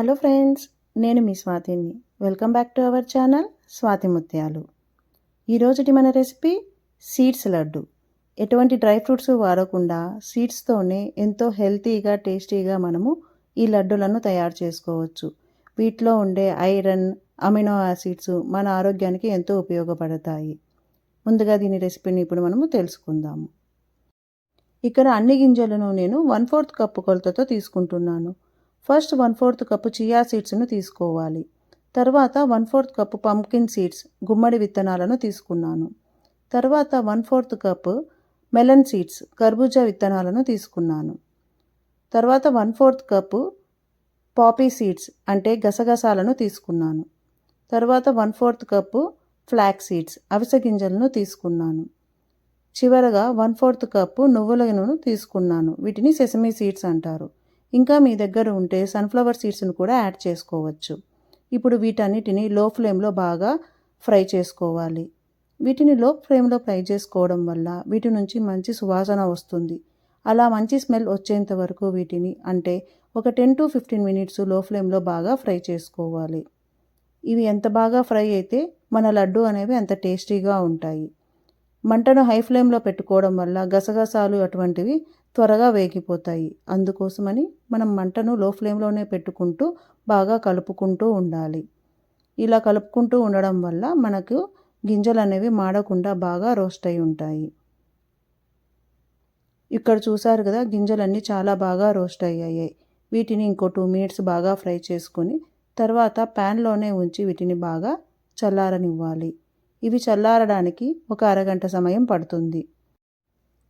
Hello friends నేను మీ స్వాతిని. Welcome back to our channel Swathi Muthyalu. ఈరోజుటి మన రెసిపీ సీడ్స్ లడ్డు. ఎటువంటి డ్రై ఫ్రూట్స్ వాడకుండా సీడ్స్తోనే ఎంతో హెల్తీగా టేస్టీగా మనము ఈ లడ్డులను తయారు చేసుకోవచ్చు. వీటిలో ఉండే ఐరన్ అమినో యాసిడ్స్ మన ఆరోగ్యానికి ఎంతో ఉపయోగపడతాయి. ముందుగా దీని రెసిపీని ఇప్పుడు మనము తెలుసుకుందాము. ఇక్కడ అన్ని గింజలను నేను వన్ ఫోర్త్ కప్పు కొలతతో తీసుకుంటున్నాను. First one fourth cup chia సీడ్స్ను తీసుకోవాలి. తర్వాత one fourth cup pumpkin seeds గుమ్మడి విత్తనాలను తీసుకున్నాను. తర్వాత one fourth cup melon seeds కర్బూజా విత్తనాలను తీసుకున్నాను. తర్వాత one fourth cup poppy seeds అంటే గసగసాలను తీసుకున్నాను. తర్వాత one fourth cup flax seeds అవిసె గింజలను తీసుకున్నాను. చివరగా వన్ ఫోర్త్ కప్పు నువ్వులను తీసుకున్నాను. వీటిని సెసమీ సీడ్స్ అంటారు. ఇంకా మీ దగ్గర ఉంటే సన్ఫ్లవర్ సీడ్స్ను కూడా యాడ్ చేసుకోవచ్చు. ఇప్పుడు వీటన్నిటిని లో ఫ్లేమ్లో బాగా ఫ్రై చేసుకోవాలి. వీటిని లో ఫ్లేమ్లో ఫ్రై చేసుకోవడం వల్ల వీటి నుంచి మంచి సువాసన వస్తుంది. అలా మంచి స్మెల్ వచ్చేంత వరకు వీటిని అంటే ఒక టెన్ టు ఫిఫ్టీన్ మినిట్స్లో ఫ్లేమ్లో బాగా ఫ్రై చేసుకోవాలి. ఇవి ఎంత బాగా ఫ్రై అయితే మన లడ్డు అనేవి అంత టేస్టీగా ఉంటాయి. మంటను హై ఫ్లేమ్లో పెట్టుకోవడం వల్ల గసగసాలు అటువంటివి త్వరగా వేగిపోతాయి. అందుకోసమని మనం మంటను లో ఫ్లేమ్లోనే పెట్టుకుంటూ బాగా కలుపుకుంటూ ఉండాలి. ఇలా కలుపుకుంటూ ఉండడం వల్ల మనకు గింజలు అనేవి మాడకుండా బాగా రోస్ట్ అయి ఉంటాయి. ఇక్కడ చూసారు కదా గింజలన్నీ చాలా బాగా రోస్ట్ అయ్యాయి. వీటిని ఇంకో టూ మినిట్స్ బాగా ఫ్రై చేసుకొని తర్వాత ప్యాన్లోనే ఉంచి వీటిని బాగా చల్లారనివ్వాలి. ఇవి చల్లారడానికి ఒక అరగంట సమయం పడుతుంది.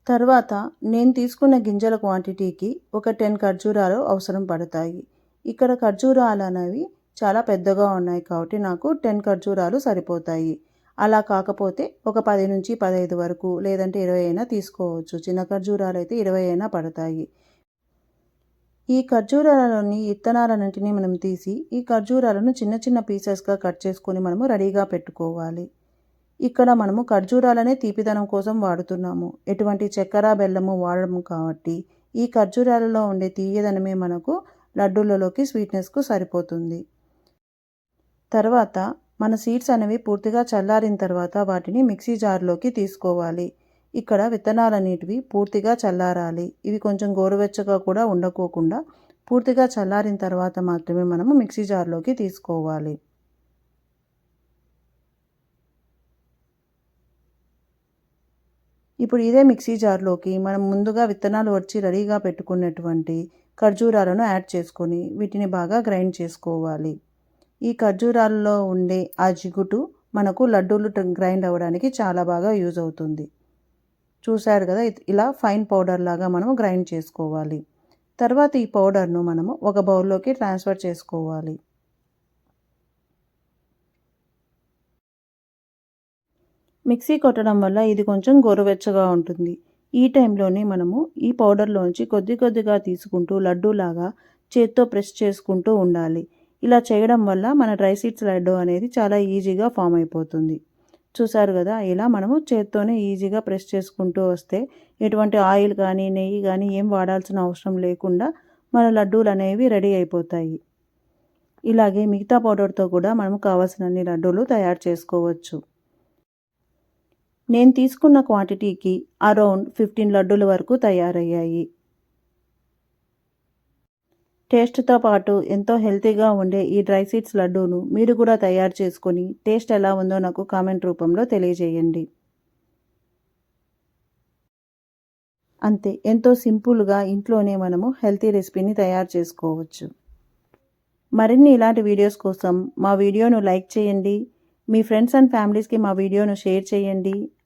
తర్వాత నేను తీసుకున్న గింజల క్వాంటిటీకి ఒక టెన్ ఖర్జూరాలు అవసరం పడతాయి. ఇక్కడ ఖర్జూరాలు అనేవి చాలా పెద్దగా ఉన్నాయి కాబట్టి నాకు టెన్ ఖర్జూరాలు సరిపోతాయి. అలా కాకపోతే ఒక పది నుంచి పదహైదు వరకు లేదంటే ఇరవై అయినా తీసుకోవచ్చు. చిన్న ఖర్జూరాలు అయితే ఇరవై అయినా పడతాయి. ఈ ఖర్జూరాలలోని ఇత్తనాలన్నింటినీ మనం తీసి ఈ ఖర్జూరాలను చిన్న చిన్న పీసెస్గా కట్ చేసుకొని మనము రెడీగా పెట్టుకోవాలి. ఇక్కడ మనము ఖర్జూరాలనే తీపిదనం కోసం వాడుతున్నాము. ఎటువంటి చక్కెర బెల్లము వాడము కాబట్టి ఈ ఖర్జూరాలలో ఉండే తీయదనమే మనకు లడ్డూలలోకి స్వీట్నెస్కు సరిపోతుంది. తర్వాత మన సీడ్స్ అనేవి పూర్తిగా చల్లారిన తర్వాత వాటిని మిక్సీ జార్లోకి తీసుకోవాలి. ఇక్కడ విత్తనాలనేటివి పూర్తిగా చల్లారాలి. ఇవి కొంచెం గోరువెచ్చగా కూడా ఉండకోకుండా పూర్తిగా చల్లారిన తర్వాత మాత్రమే మనము మిక్సీ జార్లోకి తీసుకోవాలి. ఇప్పుడు ఇదే మిక్సీ జార్లోకి మనం ముందుగా విత్తనాలు వచ్చి రెడీగా పెట్టుకున్నటువంటి ఖర్జూరాలను యాడ్ చేసుకొని వీటిని బాగా గ్రైండ్ చేసుకోవాలి. ఈ ఖర్జూరాలలో ఉండే ఆ జిగుటు మనకు లడ్డూలు గ్రైండ్ అవ్వడానికి చాలా బాగా యూజ్ అవుతుంది. చూశారు కదా ఇలా ఫైన్ పౌడర్ లాగా మనం గ్రైండ్ చేసుకోవాలి. తర్వాత ఈ పౌడర్ను మనము ఒక బౌల్లోకి ట్రాన్స్ఫర్ చేసుకోవాలి. మిక్సీ కొట్టడం వల్ల ఇది కొంచెం గోరువెచ్చగా ఉంటుంది. ఈ టైంలోనే మనము ఈ పౌడర్లోంచి కొద్ది కొద్దిగా తీసుకుంటూ లడ్డూలాగా చేత్తో ప్రెస్ చేసుకుంటూ ఉండాలి. ఇలా చేయడం వల్ల మన డ్రై సీడ్స్ లడ్డు అనేది చాలా ఈజీగా ఫామ్ అయిపోతుంది. చూసారు కదా ఇలా మనము చేత్తోనే ఈజీగా ప్రెస్ చేసుకుంటూ వస్తే ఎటువంటి ఆయిల్ కానీ నెయ్యి కానీ ఏం వాడాల్సిన అవసరం లేకుండా మన లడ్డూలు అనేవి రెడీ అయిపోతాయి. ఇలాగే మిగతా పౌడర్తో కూడా మనము కావాల్సినన్ని లడ్డూలు తయారు చేసుకోవచ్చు. నేను తీసుకున్న క్వాంటిటీకి అరౌండ్ ఫిఫ్టీన్ లడ్డూల వరకు తయారయ్యాయి. టేస్ట్తో పాటు ఎంతో హెల్తీగా ఉండే ఈ డ్రై సీడ్స్ లడ్డూను మీరు కూడా తయారు చేసుకొని టేస్ట్ ఎలా ఉందో నాకు కామెంట్ రూపంలో తెలియజేయండి. అంతే ఎంతో సింపుల్గా ఇంట్లోనే మనము హెల్తీ రెసిపీని తయారు చేసుకోవచ్చు. మరిన్ని ఇలాంటి వీడియోస్ కోసం మా వీడియోను లైక్ చేయండి. మీ ఫ్రెండ్స్ అండ్ ఫ్యామిలీస్కి మా వీడియోను షేర్ చేయండి.